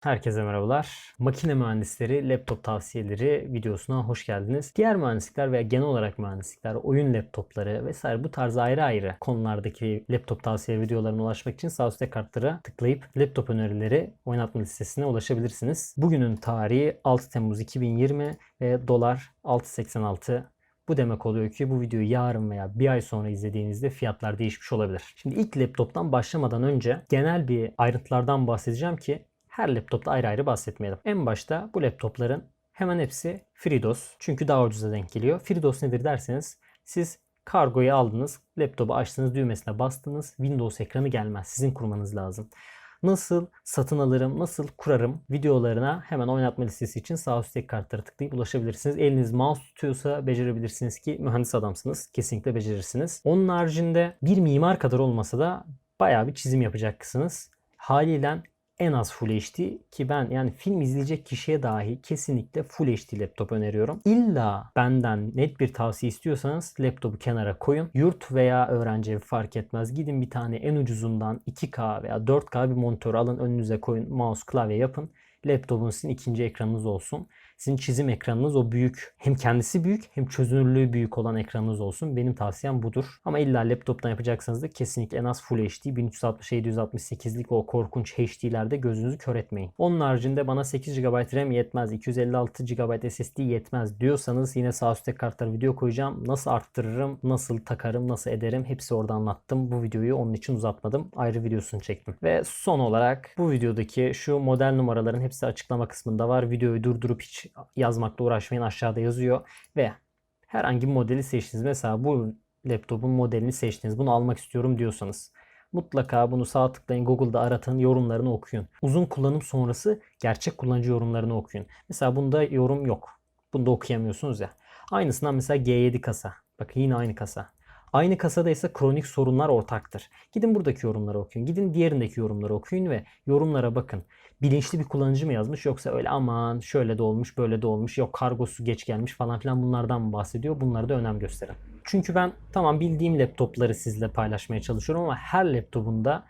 Herkese merhabalar. Makine mühendisleri laptop tavsiyeleri videosuna hoş geldiniz. Diğer mühendislikler veya genel olarak mühendislikler, oyun laptopları vesaire bu tarz ayrı ayrı konulardaki laptop tavsiye videolarına ulaşmak için sağ üstte kartlara tıklayıp laptop önerileri oynatma listesine ulaşabilirsiniz. Bugünün tarihi 6 Temmuz 2020 ve dolar 6.86 bu demek oluyor ki bu videoyu yarın veya bir ay sonra izlediğinizde fiyatlar değişmiş olabilir. Şimdi ilk laptoptan başlamadan önce genel bir ayrıntılardan bahsedeceğim ki her laptopta ayrı ayrı bahsetmeyelim. En başta bu laptopların hemen hepsi FreeDOS. Çünkü daha ucuza denk geliyor. FreeDOS nedir derseniz siz kargoyu aldınız, laptopu açtınız, düğmesine bastınız, Windows ekranı gelmez. Sizin kurmanız lazım. Nasıl satın alırım, nasıl kurarım videolarına hemen oynatma listesi için sağ üstteki kartlara tıklayıp ulaşabilirsiniz. Eliniz mouse tutuyorsa becerebilirsiniz ki mühendis adamsınız. Kesinlikle becerirsiniz. Onun haricinde bir mimar kadar olmasa da bayağı bir çizim yapacaksınız. Haliyle en az Full HD ki ben yani film izleyecek kişiye dahi kesinlikle Full HD laptop öneriyorum. İlla benden net bir tavsiye istiyorsanız laptopu kenara koyun. Yurt veya öğrenci evi fark etmez. Gidin bir tane en ucuzundan 2K veya 4K bir monitör alın önünüze koyun. Mouse klavye yapın. Laptopun sizin ikinci ekranınız olsun. Sizin çizim ekranınız o büyük. Hem kendisi büyük hem çözünürlüğü büyük olan ekranınız olsun. Benim tavsiyem budur. Ama illa laptoptan yapacaksanız da kesinlikle en az Full HD 1360 768'lik o korkunç HD'lerde gözünüzü kör etmeyin. Onun haricinde bana 8 GB RAM yetmez, 256 GB SSD yetmez diyorsanız yine sağ üstte kartlara video koyacağım. Nasıl arttırırım, nasıl takarım, nasıl ederim hepsi orada anlattım. Bu videoyu onun için uzatmadım. Ayrı videosunu çektim. Ve son olarak bu videodaki şu model numaraların hepsi açıklama kısmında var. Videoyu durdurup hiç yazmakla uğraşmayın aşağıda yazıyor ve herhangi bir modeli seçtiniz. Mesela bu laptopun modelini seçtiniz. Bunu almak istiyorum diyorsanız mutlaka bunu sağ tıklayın Google'da aratın yorumlarını okuyun. Uzun kullanım sonrası gerçek kullanıcı yorumlarını okuyun. Mesela bunda yorum yok. Bunda okuyamıyorsunuz ya. Aynısından mesela G7 kasa. Bakın yine aynı kasa. Aynı kasada ise kronik sorunlar ortaktır. Gidin buradaki yorumları okuyun. Gidin diğerindeki yorumları okuyun ve yorumlara bakın. Bilinçli bir kullanıcı mı yazmış yoksa öyle aman şöyle de olmuş böyle de olmuş yok kargosu geç gelmiş falan filan bunlardan mı bahsediyor? Bunlara da önem gösterin. Çünkü ben tamam bildiğim laptopları sizle paylaşmaya çalışıyorum ama her laptopunda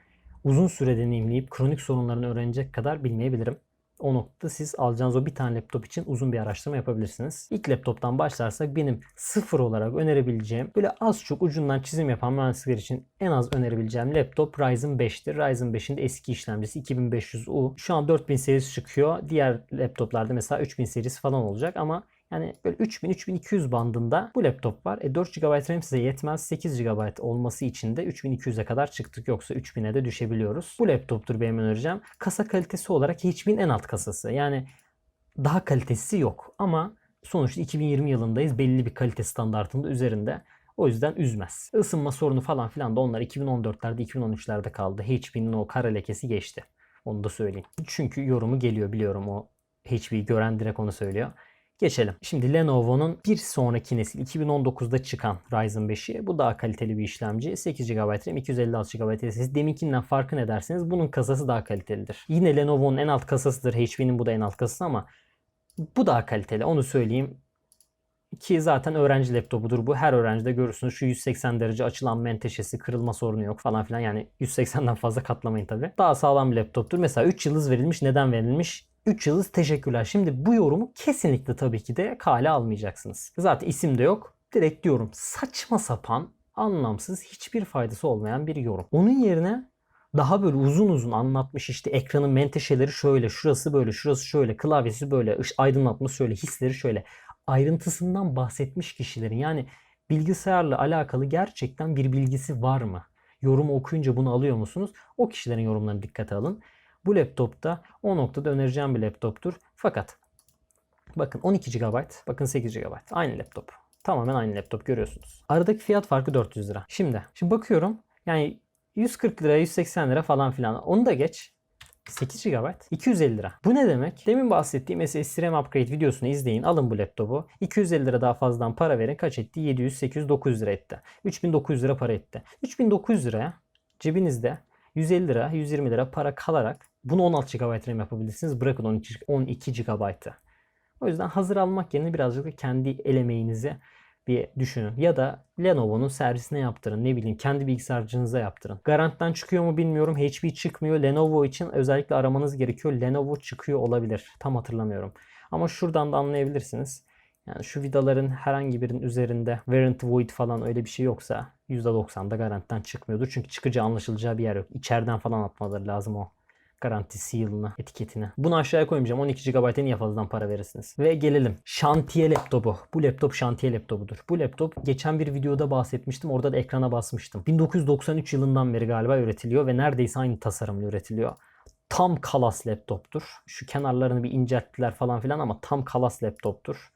uzun süre deneyimleyip kronik sorunlarını öğrenecek kadar bilmeyebilirim. O noktada siz alacağınız o bir tane laptop için uzun bir araştırma yapabilirsiniz. İlk laptoptan başlarsak benim sıfır olarak önerebileceğim böyle az çok ucundan çizim yapan mühendisler için en az önerebileceğim laptop Ryzen 5'tir. Ryzen 5'in de eski işlemcisi 2500U. Şu an 4000 serisi çıkıyor. Diğer laptoplarda mesela 3000 serisi falan olacak ama yani böyle 3000-3200 bandında bu laptop var. E 4 GB RAM size yetmez. 8 GB olması için de 3200'e kadar çıktık. Yoksa 3000'e de düşebiliyoruz. Bu laptoptur benim önereceğim. Kasa kalitesi olarak HP'nin en alt kasası. Yani daha kalitesi yok. Ama sonuçta 2020 yılındayız. Belli bir kalite standartında üzerinde. O yüzden üzmez. Isınma sorunu falan filan da onlar 2014'lerde 2013'lerde kaldı. HP'nin o kara lekesi geçti. Onu da söyleyeyim. Çünkü yorumu geliyor biliyorum o HP'yi gören direkt onu söylüyor. Geçelim. Şimdi Lenovo'nun bir sonraki nesil 2019'da çıkan Ryzen 5'i. Bu daha kaliteli bir işlemci. 8 GB RAM, 256 GB SSD. Deminkinden farkı ne derseniz bunun kasası daha kalitelidir. Yine Lenovo'nun en alt kasasıdır. HP'nin bu da en alt kasası ama bu daha kaliteli. Onu söyleyeyim. Ki zaten öğrenci laptopudur bu. Her öğrencide görürsünüz şu 180 derece açılan menteşesi kırılma sorunu yok falan filan. Yani 180'den fazla katlamayın tabi. Daha sağlam bir laptoptur. Mesela 3 yıldız verilmiş. Neden verilmiş? 3 yıldız teşekkürler. Şimdi bu yorumu kesinlikle tabii ki de kale almayacaksınız. Zaten isim de yok. Direkt diyorum saçma sapan, anlamsız, hiçbir faydası olmayan bir yorum. Onun yerine daha böyle uzun uzun anlatmış işte ekranın menteşeleri şöyle, şurası böyle, şurası şöyle, klavyesi böyle, aydınlatması şöyle, hisleri şöyle. Ayrıntısından bahsetmiş kişilerin yani bilgisayarla alakalı gerçekten bir bilgisi var mı? Yorumu okuyunca bunu alıyor musunuz? O kişilerin yorumlarını dikkate alın. Bu laptopta o noktada önereceğim bir laptoptur. Fakat bakın 12 GB, bakın 8 GB. Aynı laptop. Tamamen aynı laptop görüyorsunuz. Aradaki fiyat farkı 400 lira. Şimdi, şimdi bakıyorum yani 140 lira, 180 lira falan filan. Onu da geç. 8 GB 250 lira. Bu ne demek? Demin bahsettiğim SSD RAM upgrade videosunu izleyin. Alın bu laptopu. 250 lira daha fazladan para verin. Kaç etti? 700, 800, 900 lira etti. 3900 lira para etti. 3900 liraya cebinizde 150 lira, 120 lira para kalarak bunu 16 GB RAM yapabilirsiniz. Bırakın 12, 12 GB'ı. O yüzden hazır almak yerine birazcık da kendi el emeğinizi bir düşünün. Ya da Lenovo'nun servisine yaptırın. Ne bileyim kendi bilgisayarcınıza yaptırın. Garantiden çıkıyor mu bilmiyorum. HP çıkmıyor. Lenovo için özellikle aramanız gerekiyor. Lenovo çıkıyor olabilir. Tam hatırlamıyorum. Ama şuradan da anlayabilirsiniz. Yani şu vidaların herhangi birinin üzerinde warranty void falan öyle bir şey yoksa %90'da garantiden çıkmıyordur. Çünkü çıkacağı anlaşılacağı bir yer yok. İçeriden falan atmaları lazım o garanti seal'ını, etiketini. Bunu aşağıya koymayacağım. 12 GB'a niye fazladan para verirsiniz? Ve gelelim. Şantiye laptopu. Bu laptop şantiye laptopudur. Bu laptop geçen bir videoda bahsetmiştim. Orada da ekrana basmıştım. 1993 yılından beri galiba üretiliyor ve neredeyse aynı tasarımla üretiliyor. Tam kalas laptoptur. Şu kenarlarını bir incelttiler falan filan ama tam kalas laptoptur.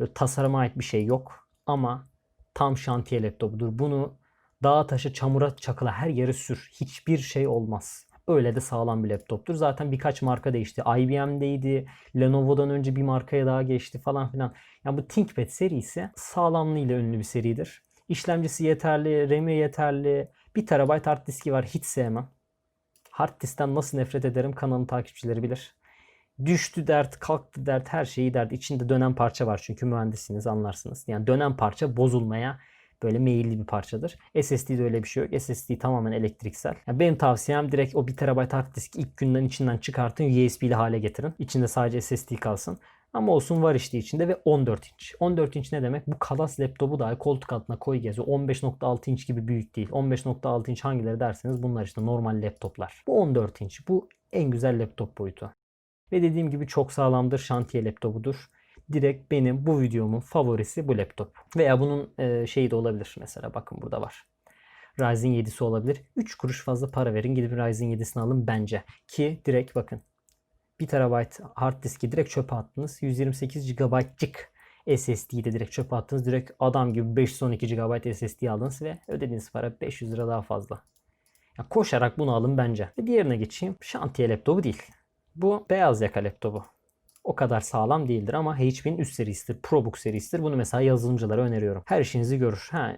Böyle tasarıma ait bir şey yok. Ama tam şantiye laptopudur. Bunu dağa taşı çamura çakıla her yere sür. Hiçbir şey olmaz. Öyle de sağlam bir laptoptur. Zaten birkaç marka değişti. IBM'deydi. Lenovo'dan önce bir markaya daha geçti falan filan. Yani bu ThinkPad serisi sağlamlığıyla ünlü bir seridir. İşlemcisi yeterli, RAM'i yeterli. 1 TB hard diski var. Hiç sevmem. Hard diskten nasıl nefret ederim kanalın takipçileri bilir. Düştü dert, kalktı dert, her şeyi dert. İçinde dönen parça var çünkü mühendisiniz anlarsınız. Yani dönen parça bozulmaya böyle meyilli bir parçadır. SSD'de öyle bir şey yok. SSD tamamen elektriksel. Yani benim tavsiyem direkt o 1 TB hard diski ilk günden içinden çıkartın. USB'li hale getirin. İçinde sadece SSD kalsın. Ama olsun var işte içinde ve 14 inç. 14 inç ne demek? Bu kalas laptopu dahi koltuk altına koy geziyor. 15.6 inç gibi büyük değil. 15.6 inç hangileri derseniz bunlar işte normal laptoplar. Bu 14 inç. Bu en güzel laptop boyutu. Ve dediğim gibi çok sağlamdır. Şantiye laptopudur. Direkt benim bu videomun favorisi bu laptop. Veya bunun e, şeyi de olabilir mesela. Bakın burada var. Ryzen 7'si olabilir. 3 kuruş fazla para verin. Gidip Ryzen 7'sini alın bence. Ki direkt bakın. 1 TB hard diski direkt çöpe attınız. 128 GB'cık SSD'yi de direkt çöpe attınız. Direkt adam gibi 512 GB SSD aldınız ve ödediğiniz para 500 lira daha fazla. Yani koşarak bunu alın bence. Ve diğerine geçeyim. Şantiye laptopu değil. Bu beyaz yaka laptopu. O kadar sağlam değildir ama HP'nin üst serisidir. ProBook serisidir. Bunu mesela yazılımcılara öneriyorum. Her işinizi görür. Ha,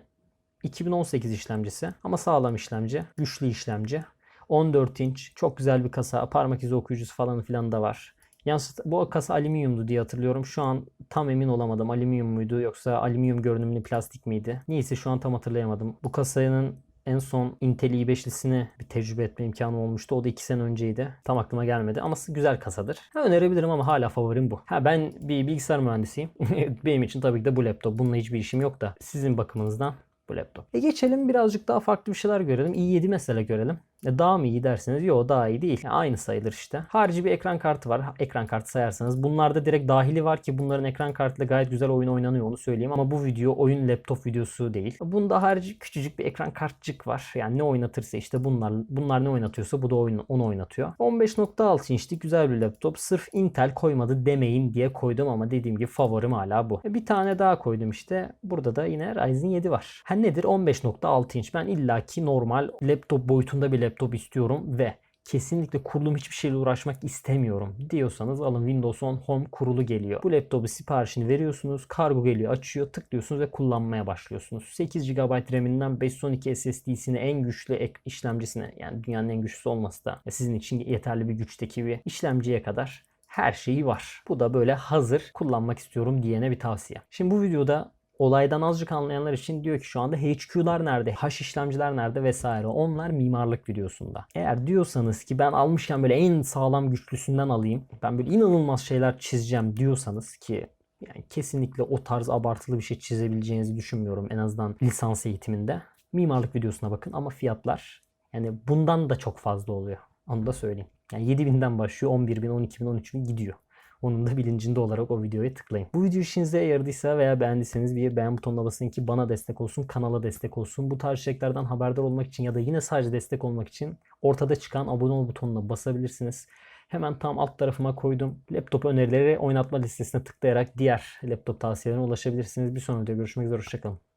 2018 işlemcisi ama sağlam işlemci. Güçlü işlemci. 14 inç. Çok güzel bir kasa. Parmak izi okuyucusu falan filan da var. Yalnız bu kasa alüminyumdu diye hatırlıyorum. Şu an tam emin olamadım. Alüminyum muydu yoksa alüminyum görünümlü plastik miydi? Neyse şu an tam hatırlayamadım. Bu kasanın en son Intel i5'lisini bir tecrübe etme imkanı olmuştu. O da 2 sene önceydi. Tam aklıma gelmedi ama güzel kasadır. Ha, önerebilirim ama hala favorim bu. Ha ben bir bilgisayar mühendisiyim. Benim için tabii ki de bu laptop. Bununla hiçbir işim yok da sizin bakımınızdan bu laptop. E geçelim birazcık daha farklı bir şeyler görelim. i7 mesela görelim. E daha mı iyi derseniz yok daha iyi değil. Yani aynı sayılır işte. Harici bir ekran kartı var. Ekran kartı sayarsanız. Bunlarda direkt dahili var ki bunların ekran kartıyla gayet güzel oyun oynanıyor onu söyleyeyim. Ama bu video oyun laptop videosu değil. Bunda harici küçücük bir ekran kartçık var. Yani ne oynatırsa işte bunlar bunlar ne oynatıyorsa bu da oyun, onu oynatıyor. 15.6 inçlik güzel bir laptop. Sırf Intel koymadı demeyin diye koydum ama dediğim gibi favorim hala bu. E bir tane daha koydum işte. Burada da yine Ryzen 7 var. Ha nedir? 15.6 inç. Ben illaki normal laptop boyutunda bir laptop istiyorum ve kesinlikle kurulum hiçbir şeyle uğraşmak istemiyorum diyorsanız alın Windows 10 Home kurulu geliyor. Bu laptopu siparişini veriyorsunuz. Kargo geliyor açıyor tıklıyorsunuz ve kullanmaya başlıyorsunuz. 8 GB RAM'inden 512 SSD'sine en güçlü ek işlemcisine yani dünyanın en güçlüsü olması da sizin için yeterli bir güçteki bir işlemciye kadar her şeyi var. Bu da böyle hazır kullanmak istiyorum diyene bir tavsiye. Şimdi bu videoda olaydan azıcık anlayanlar için diyor ki şu anda HQ'lar nerede, H işlemciler nerede vesaire. Onlar mimarlık videosunda. Eğer diyorsanız ki ben almışken böyle en sağlam güçlüsünden alayım. Ben böyle inanılmaz şeyler çizeceğim diyorsanız ki yani kesinlikle o tarz abartılı bir şey çizebileceğinizi düşünmüyorum en azından lisans eğitiminde. Mimarlık videosuna bakın ama fiyatlar yani bundan da çok fazla oluyor. Onu da söyleyeyim. Yani 7000'den başlıyor 11.000, 12.000, 13.000 gidiyor. Onun da bilincinde olarak o videoya tıklayın. Bu video işinize yaradıysa veya beğendiyseniz bir beğen butonuna basın ki bana destek olsun, kanala destek olsun. Bu tarz içeriklerden haberdar olmak için ya da yine sadece destek olmak için ortada çıkan abone ol butonuna basabilirsiniz. Hemen tam alt tarafıma koydum. Laptop önerileri oynatma listesine tıklayarak diğer laptop tavsiyelerine ulaşabilirsiniz. Bir sonraki videoda görüşmek üzere. Hoşçakalın.